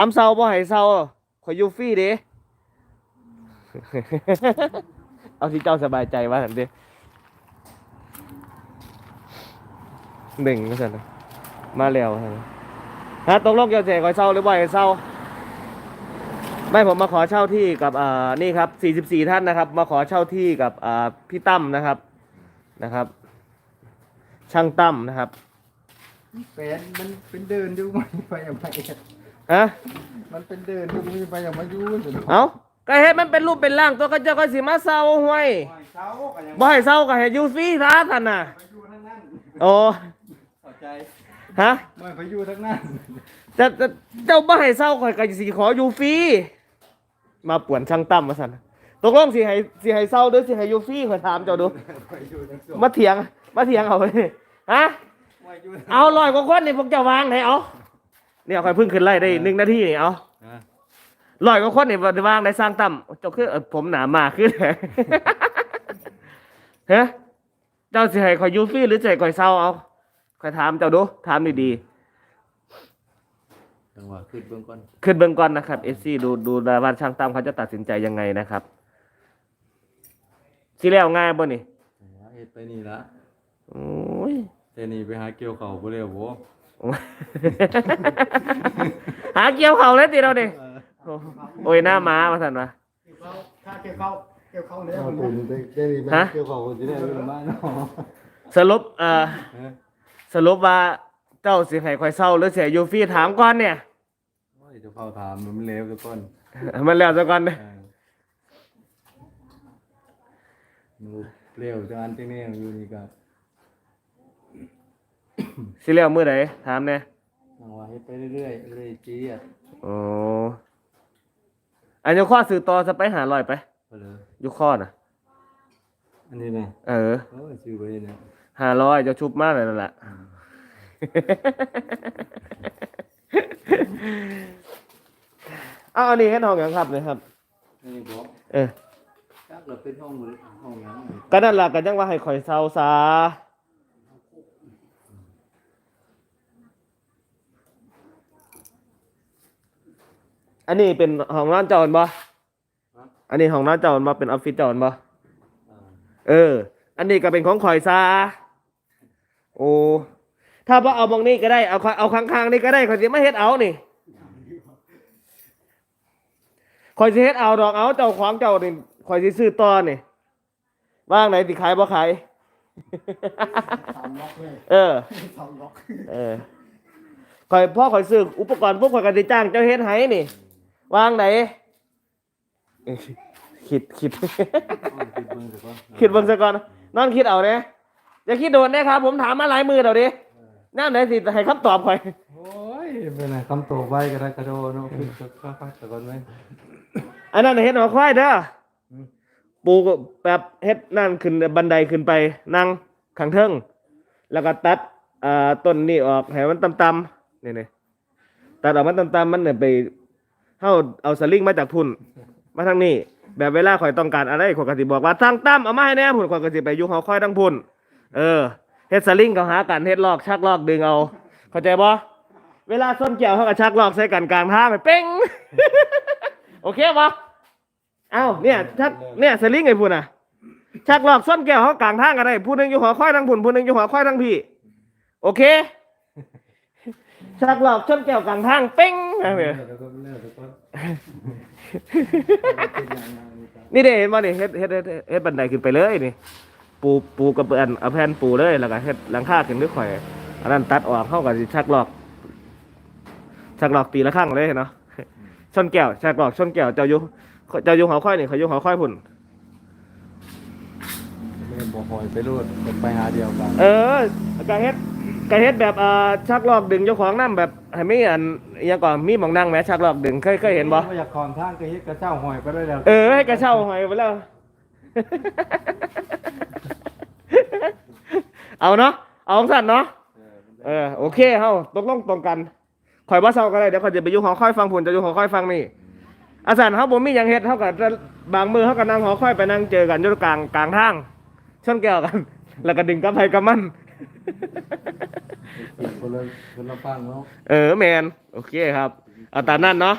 อำเซาบ่ให้เซาขอยอยู่ฟรีเด้เอาที่เจ้าสบายใจว่าซั่นเด้หนึ่งว่าซั่นะมาแล้วว่าซั่นน่ะฮะตกลงเจ้าสิให้ขอยเซาหรือบ่ให้เซาไม่ผมมาขอเช่าที่กับอ่านี่ครับ 44 ท่านนะครับ มาขอเช่าที่กับอ่าพี่ตั้มนะครับนะครับ ช่างตั้มนะครับแฟนมันเป็นเดินอยู่มันไปอย่างไร ฮะมันเป็นเดินอยู่มันไปอย่างมาอยู่สุดเอาก็เฮ็ดมันเป็นรูปเป็นร่างตัวก็เจ้าก็สิมาเศร้าห้วยเช้าก็ยังบ่ให้เศร้าก็ให้อยู่ฟรีซะท่านน่ะไปอยู่ทั้งนั้นโอ้เข้าใจฮะไม่ไปอยู่ทั้งนั้นจะจะเจ้าบ่ให้เศร้าข่อยก็สิขออยู่ฟรีมาป่วนช่างตั้มว่าซั่นตกลงสิให้สิให้เศร้าหรือสิให้อยู่ฟรีข่อยถามเจ้าดูไปอยู่ทั้งสองมาเถียงมาเถียงเอาเลยฮะไม่อยู่ทั้งเอาร้อยกว่าคนนี่พวกเจ้าวางไหนเอา เนี่ยข่อยเพิ่งขึ้นไล่ได้หนึ่งนาทีนี่เอาอะร้อยกว่าคนนี่วางได้สร้างตั้มเจ้าคือเอ่อผมหนามากขึ้นฮะเจ้าสิให้ข่อยอยูฟรีหรือสิให้ข่อยเศร้าเอาข่อยถามเจ้าดูถามดีจังหวะขึ้นเบื้องก่อนๆขึ้นเบื้องก่อนนะครับเอฟซีดูดูดาวันช่างตั้มเขาจะตัดสินใจยังไงนะครับสิแล้วง่ายบ่นี่เฮ็ดไปนี่ละโอ้ย แต่นี่ไปหาเกี่ยวเขาบ่เร็วบ่ หาเกี่ยวเขาเลยติเราดิโอ้ยหน้าม้ามาสันวะถ้าเกี่ยวเข้าเกี่ยวเข้าเนื้อเอามันตื่นได้ได้ดีฮะเกี่ยวเขาคนที่ได้อยู่บ้านเนาะสรุปเอ่อสรุปว่าเจ้าสิให้ข่อยเศร้าหรือสิให้อยูฟรีถามก่อนเนี่ยโอ้ยจะเฝ้าถามมันเร็วทุกคนมันแล้วซะก่อนเด้อเออมันเร็วจังอันที่นี่อยู่นี่ก็ สิแล้วมื้อใดถามแน่จังหวะเฮ็ดไปเรื่อยๆเรื่อยๆจี้อะโอ้อันยกข้อสื่อต่อจะไปหาลอยไปไปเลยยกข้อน่ะ อันนี้นะเออ โอ้ยชื่อไปเนี่ยหาร้อยจะชุบมากเลยนั่นแหละ เอาอันนี้ให้น้องอย่างครับเลยครับนี่บอกเออจักเราเป็นห้องมือห้องหยังนี่ก็นั่นล่ะก็จังว่าให้ข่อยเศร้าซา อันนี้เป็นห้องนอนเจ้าอันบ่อันนี้ห้องนอนเจ้าอันบ่เป็นออฟฟิศเจ้าอันบ่อ่าเออ อันนี้ก็เป็นของข่อยซาโอ้ถ้าบ่เอาบองนี้ก็ได้เอาข้างเอาข้างๆนี่ก็ได้ข่อยสิมาเฮ็ดเอานี่ข่อยสิเฮ็ดเอาดอกเอาเจ้าของเจ้านี่ข่อยสิซื้อต่อนี่ว่างไหนสิขายบ่ขายสามล็อกเลยเออสามล็อกเออข่อยพ่อข่อยซื้ออุปกรณ์พวกข่อยก็สิจ้างเจ้าเฮ็ดให้นี่ วางไหนเอ้ยคิดคิดห้องคิดเบิ่งสิก่อนคิดเบิ่งซะก่อนนอนคิดเอาเด้อย่าคิดโดนนะครับ ผมถามมาหลายมือแล้วดินั่นไหนสิให้คำตอบข่อยโอ้ยเป็นไงคำโตไว้ก็ได้กระโดดเนาะขึ้นสักพักๆแต่ก่อนไหมอันนั้นนะเฮ็ดหัวควายเด้ออมปูก็แบบเฮ็ดนั่นขึ้นบันไดขึ้นไปนั่งข้างเทิงแล้วก็ตัดอ่าต้นนี้ออกให้มันต่ำๆนี่ๆตัดออกมันต่ำๆมันเนี่ยไป เฮาเอาสลิงมาจากพุ่น มาทางนี้ แบบเวลาข่อยต้องการอะไรข่อยก็สิบอกว่าทางตั้มเอามาให้แน่พุ่นข่อยก็สิไปอยู่หอคอยทางพุ่น เออเฮ็ดสลิงเขาหากันเฮ็ดลอกชักลอกดึงเอา เข้าใจบ่เวลาส้นเกี่ยวเขาก็ชักลอกใส่กันกลางทางไปเป้งโอเคปะเอ้าเนี่ยชักเนี่ยสลิงไอ้พูนอะชักลอกส้นแก้วเขากลางทางกันได้ผู้หนึงอยู่หัวควายทางพุ่นผู้หนึงอยู่หัวควายทางพี่ โอเค ชักลอกส้นแก้วกลางทางเป้งเอาไปแล้วก็เลิกแล้วก็นี่เด้เห็นบ่นี่เฮ็ดเฮ็ดเฮ็ดเฮ็ดบันไดขึ้นไปเลยนี่ ปูปูกระเบื้องเอาแผ่นปูเลยแล้วก็เฮ็ดหลังคาขึ้นด้วยข่อยอันนั้นตัดออกเข้ากับสิชักลอก ชักลอกตีละข้างเลยเนาะชนแก้วชักลอกชนแก้วเจ้าอยู่เจ้าอยู่หัวควายนี่เขาอยู่หัวควายพุ่นแม่บอกหอยไปรูดไปหาเดียวกัน เออกะเฮ็ด กะเฮ็ดแบบเอ่อชักลอกดึงเจ้าของน้ำแบบให้มีอันอหยังก่อนมีหมองนั่งแหมชักลอกดึงเคยเคยเห็นบ่ไม่อยากคอนทางก็เฮ็ดกระเจ้าหอยไปได้แล้วเออให้กระเช่าหอยไปแล้ว เอาเนาะเอาของสั่นเนาะเออโอเคเฮาตกลงตรงกันข่อยบ่เซาก็ได้เดี๋ยวข่อยจะไปอยู่หอคอยฟังผลจะอยู่หอคอยฟังนี่อาสันเฮาบ่มีหยังเฮ็ดเฮาก็จะบางมือเฮาก็นั่งหอคอยไปนั่งเจอกันอยู่กลางกลางทางชนแก้วกัน แล้วก็ดึงกับไผกับมัน คนละคนละฟังเนาะ เออแมน โอเคครับมเอาตามนั้นเนาะ